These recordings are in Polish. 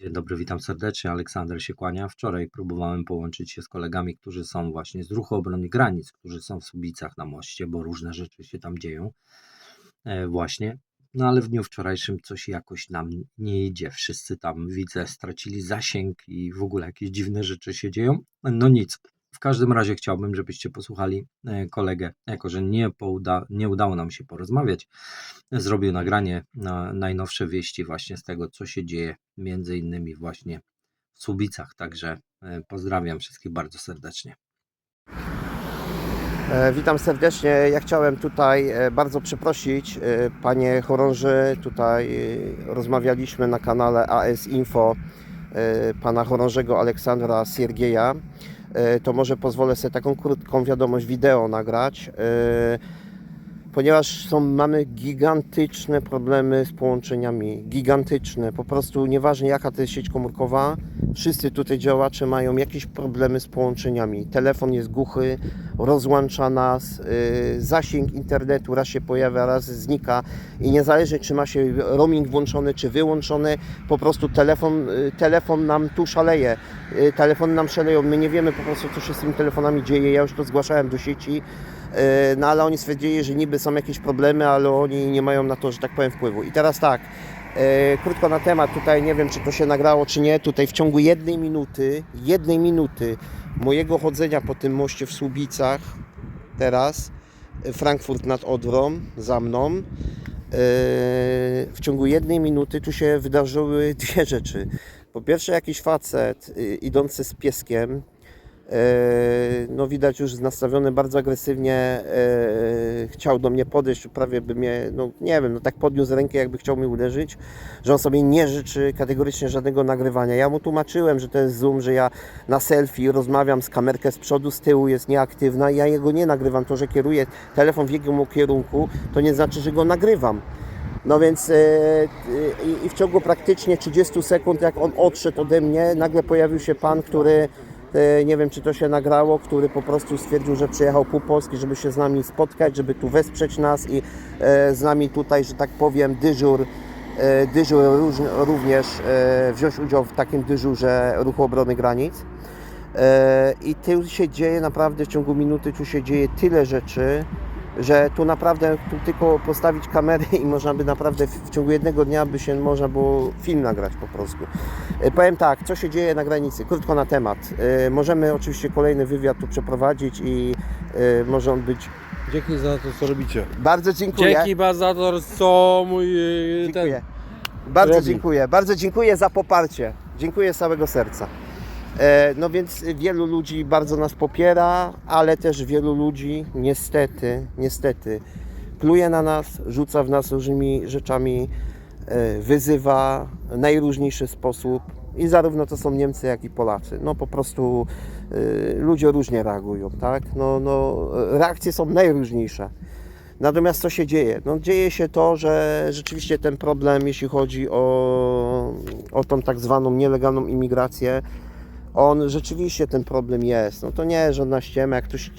Dzień dobry, witam serdecznie. Aleksander się kłania. Wczoraj próbowałem połączyć się z kolegami, którzy są właśnie z Ruchu Obrony Granic, którzy są w Subicach na moście, bo różne rzeczy się tam dzieją. E, właśnie. No ale w dniu wczorajszym coś jakoś nam nie idzie. Wszyscy tam widzę stracili zasięg i w ogóle jakieś dziwne rzeczy się dzieją. No nic. W każdym razie chciałbym, żebyście posłuchali e, kolegę, jako że nie, nie udało nam się porozmawiać. Zrobił nagranie na najnowsze wieści właśnie z tego, co się dzieje między innymi właśnie w Słubicach. Także e, pozdrawiam wszystkich bardzo serdecznie. E, Witam serdecznie. Ja chciałem tutaj bardzo przeprosić panie chorąży. Tutaj rozmawialiśmy na kanale AS Info pana chorążego Aleksandra Siergieja. E, To może pozwolę sobie taką krótką wiadomość wideo nagrać. Ponieważ są, mamy gigantyczne problemy z połączeniami, gigantyczne, po prostu nieważne jaka to jest sieć komórkowa, wszyscy tutaj działacze mają jakieś problemy z połączeniami. Telefon jest głuchy, rozłącza nas, yy, zasięg internetu raz się pojawia, raz znika i niezależnie czy ma się roaming włączony czy wyłączony, po prostu telefon, yy, telefon nam tu szaleje, yy, telefony nam szaleją, my nie wiemy po prostu co się z tymi telefonami dzieje, ja już to zgłaszałem do sieci, no ale oni stwierdzili, że niby są jakieś problemy, ale oni nie mają na to, że tak powiem, wpływu. I teraz tak, e, krótko na temat, tutaj nie wiem, czy to się nagrało, czy nie, tutaj w ciągu jednej minuty, jednej minuty mojego chodzenia po tym moście w Słubicach, teraz, e, Frankfurt nad Odrą, za mną, e, w ciągu jednej minuty tu się wydarzyły dwie rzeczy. Po pierwsze, jakiś facet idący z pieskiem, E, no widać już nastawiony bardzo agresywnie, e, chciał do mnie podejść, prawie by mnie, no nie wiem, no tak podniósł rękę, jakby chciał mnie uderzyć, że on sobie nie życzy kategorycznie żadnego nagrywania. Ja mu tłumaczyłem, że to jest zoom, że ja na selfie rozmawiam z kamerkę z przodu, z tyłu jest nieaktywna, ja jego nie nagrywam, to, że kieruję telefon w jego kierunku, to nie znaczy, że go nagrywam. No więc e, i- w ciągu praktycznie 30 sekund, jak on odszedł ode mnie, nagle pojawił się pan, który e, nie wiem czy to się nagrało, który po prostu stwierdził, że przyjechał pół Polski, żeby się z nami spotkać, żeby tu wesprzeć nas i e, z nami tutaj, że tak powiem, dyżur, e, dyżur również e, wziąć udział w takim dyżurze Ruchu Obrony Granic. E, I tu się dzieje naprawdę w ciągu minuty, tu się dzieje tyle rzeczy, że tu naprawdę tu tylko postawić kamerę i można by naprawdę w, ciągu jednego dnia by się można było film nagrać po prostu. E, Powiem tak, co się dzieje na granicy, krótko na temat. E, Możemy oczywiście kolejny wywiad tu przeprowadzić i e, może on być... Dzięki za to, co robicie. Bardzo dziękuję. Dzięki bardzo za to, co mój e, Dziękuję. ten. Bardzo robi. dziękuję. Bardzo dziękuję za poparcie. Dziękuję z całego serca. E, No więc wielu ludzi bardzo nas popiera, ale też wielu ludzi niestety, niestety pluje na nas, rzuca w nas różnymi rzeczami, e, wyzywa w najróżniejszy sposób. I zarówno to są Niemcy, jak i Polacy. No po prostu e, ludzie różnie reagują, tak? No, no, reakcje są najróżniejsze. Natomiast co się dzieje? No, dzieje się to, że rzeczywiście ten problem, jeśli chodzi o, o tą tak zwaną nielegalną imigrację, on rzeczywiście ten problem jest. No to nie jest żadna ściema. Jak ktoś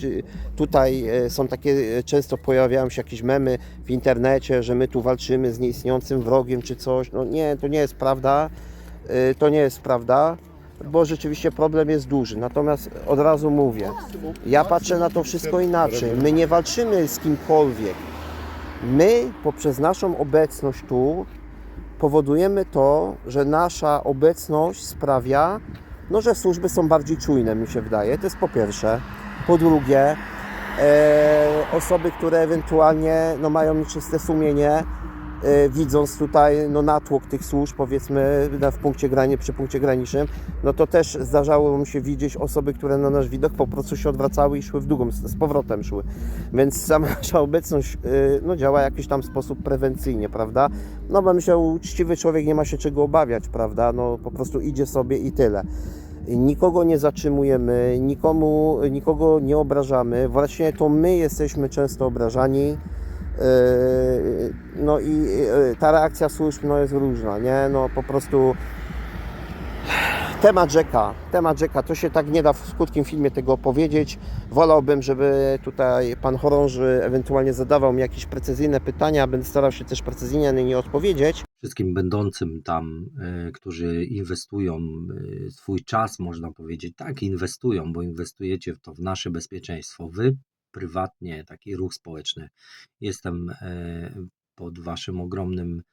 tutaj e, są takie, e, często pojawiają się jakieś memy w internecie, że my tu walczymy z nieistniejącym wrogiem czy coś. No nie, to nie jest prawda. E, To nie jest prawda, bo rzeczywiście problem jest duży. Natomiast od razu mówię, ja patrzę na to wszystko inaczej. My nie walczymy z kimkolwiek. My poprzez naszą obecność tu powodujemy to, że nasza obecność sprawia, no, że służby są bardziej czujne, mi się wydaje. To jest po pierwsze. Po drugie, e, osoby, które ewentualnie no, mają nieczyste sumienie, widząc tutaj no, natłok tych służb, powiedzmy w punkcie grani, przy punkcie granicznym, no to też zdarzało mi się widzieć osoby, które na nasz widok po prostu się odwracały i szły w drugą, z powrotem szły. Więc sama nasza obecność y, no, działa w jakiś tam sposób prewencyjnie, prawda? No bo myślę, uczciwy człowiek nie ma się czego obawiać, prawda? No po prostu idzie sobie i tyle. Nikogo nie zatrzymujemy, nikomu, nikogo nie obrażamy. Właśnie to my jesteśmy często obrażani. No i yy, ta reakcja służb no, jest różna, nie? No po prostu temat rzeka, temat rzeka, to się tak nie da w krótkim filmie tego opowiedzieć. Wolałbym, żeby tutaj pan chorąży ewentualnie zadawał mi jakieś precyzyjne pytania, będę starał się też precyzyjnie na nie odpowiedzieć. wszystkim będącym tam, e, którzy inwestują e, swój czas, można powiedzieć, tak, inwestują, bo inwestujecie w to w nasze bezpieczeństwo. Wy prywatnie, taki ruch społeczny. Jestem pod Waszym ogromnym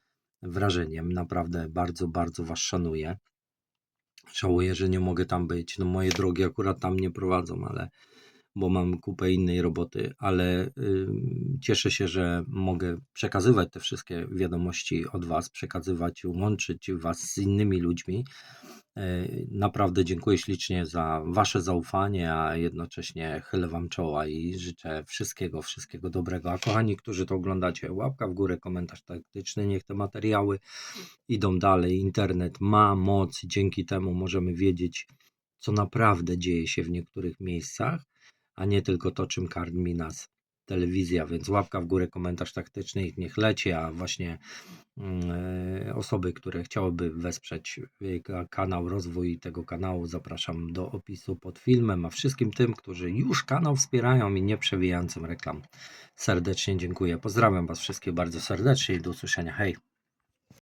wrażeniem. Naprawdę bardzo, bardzo Was szanuję. Żałuję, że nie mogę tam być. No moje drogi akurat tam nie prowadzą, ale bo mam kupę innej roboty, ale cieszę się, że mogę przekazywać te wszystkie wiadomości od Was, przekazywać, łączyć Was z innymi ludźmi. E, Naprawdę dziękuję ślicznie za Wasze zaufanie, a jednocześnie chylę Wam czoła i życzę wszystkiego, wszystkiego dobrego. A kochani, którzy to oglądacie, łapka w górę, komentarz taktyczny, niech te materiały idą dalej. Internet ma moc, dzięki temu możemy wiedzieć, co naprawdę dzieje się w niektórych miejscach, a nie tylko to, czym karmi nas telewizja. Więc łapka w górę, komentarz taktyczny, ich niech leci, a właśnie mm, e, osoby, które chciałyby wesprzeć e, ka- kanał, rozwój tego kanału, zapraszam do opisu pod filmem, a wszystkim tym, którzy już kanał wspierają i nie przewijającym reklam. Serdecznie dziękuję. Pozdrawiam Was wszystkich bardzo serdecznie i do usłyszenia. Hej!